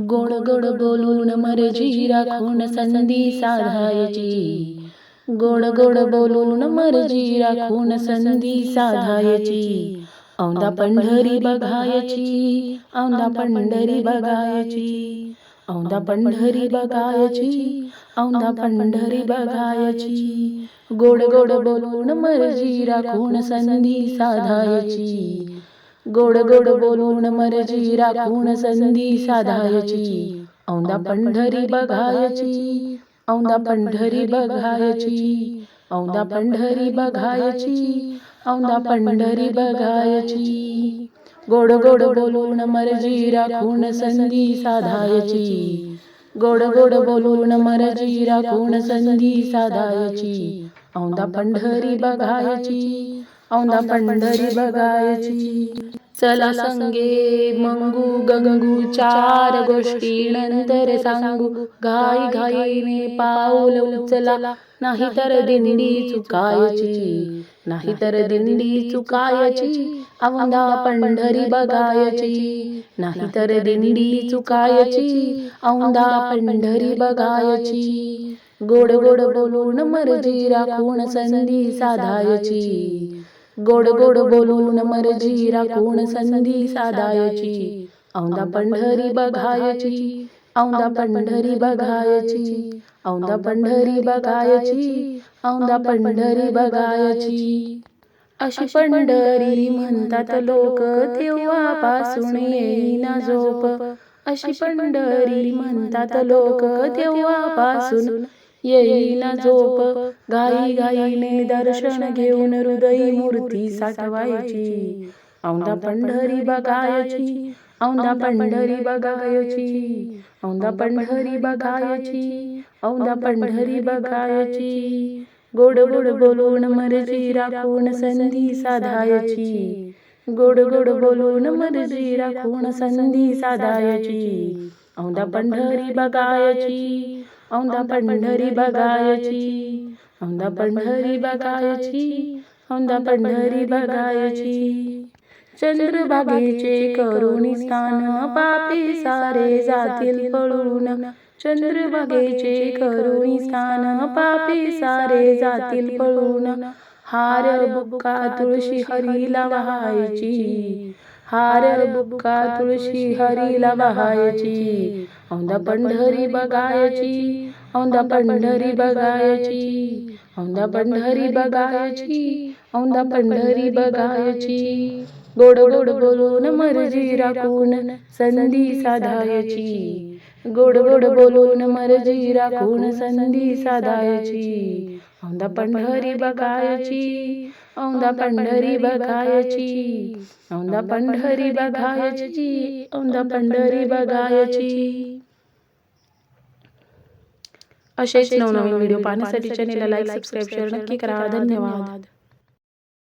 गोड गोड बोलून मर्जी राखून संधी साधायची. गोड गोड बोलून मर्जी राखून संधी साधायची. औंदा पंढरी बघायची औंदा पंढरी बघायची. औंदा पंढरी बघायची औंदा पंढरी बघायची. गोड गोड बोलून मर्जी राखून संधी साधायची. गोड गोड बोलून मर्जी राखून संधी साधायची. औंदा पंढरी बघायची. औंदा पंढरी बघायची. औंदा पंढरी बघायची. औंदा पंढरी बघायची. गोड गोड बोलून मर्जी राखून संधी साधायची. गोड गोड बोलून मर्जी राखून संधी साधायची. औंदा पंढरी बघायची. औंदा पंढरी बघायची. चला संगे मंगू गंगू चार गोष्टी नंतर सांगू. घाई घाईने पाऊल उचला. नाही तर दिंडी चुकायची. नाही तर दिंडी चुकायची. औंदा पंढरी बघायची. नाही तर दिंडी चुकायची. औंदा पंढरी बघायची. गोड गोड बोलून मर्जी राखून संधी साधायची. गोड गोड बोलून मर्जी राखून संधी साधायची. औंदा पंढरी बघायची. औंदा पंढरी बघायची. औंदा पंढरी बघायची. औंदा पंढरी बघायची. अशी पंढरी म्हणतात लोक तेव्हापासून येईना झोप अशी पंढरी म्हणतात लोक तेव्हापासून येईना झोप घाई घाईने दर्शन घेऊन हृदय मूर्ती साठवायची. औंदा पंढरी बघायची. औंदा पंढरी बघायची. औंदा पंढरी बघायची. औंदा पंढरी बघायची. गोड गोड बोलून मर्जी राखून संधी साधायची. गोड गोड बोलून मर्जी राखून संधी साधायची. औंदा पंढरी बघायची. औंदा पंढरी बघायची. औंदा पंढरी बघायची. औंदा पंढरी बघायची. चंद्रभागेचे करुणी स्थान पापी सारे जातील पळून. चंद्रभागेचे करुणी स्थान पापी सारे जातील पळून. हार बुक्का तुळशी हरीला वहायची हार बुक्का तुळशी हरीला वहायची औंदा पंढरी बघायची. औंदा पंढरी बघायची. औंदा पंढरी बघायची. औंदा पंढरी बघायची. गोड गोड बोलून मर्जी राखून संधी साधायची. गोड गोड बोलून मर्जी राखून संधी साधायची. औंदा पंढरी बघायची. औंदा पंढरी बघायची. औंदा पंढरी बघायची. औंदा पंढरी बघायची. असेच नवनवीन व्हिडिओ पाहण्यासाठी चॅनेलला लाईक सबस्क्राईब शेअर नक्की करा. धन्यवाद.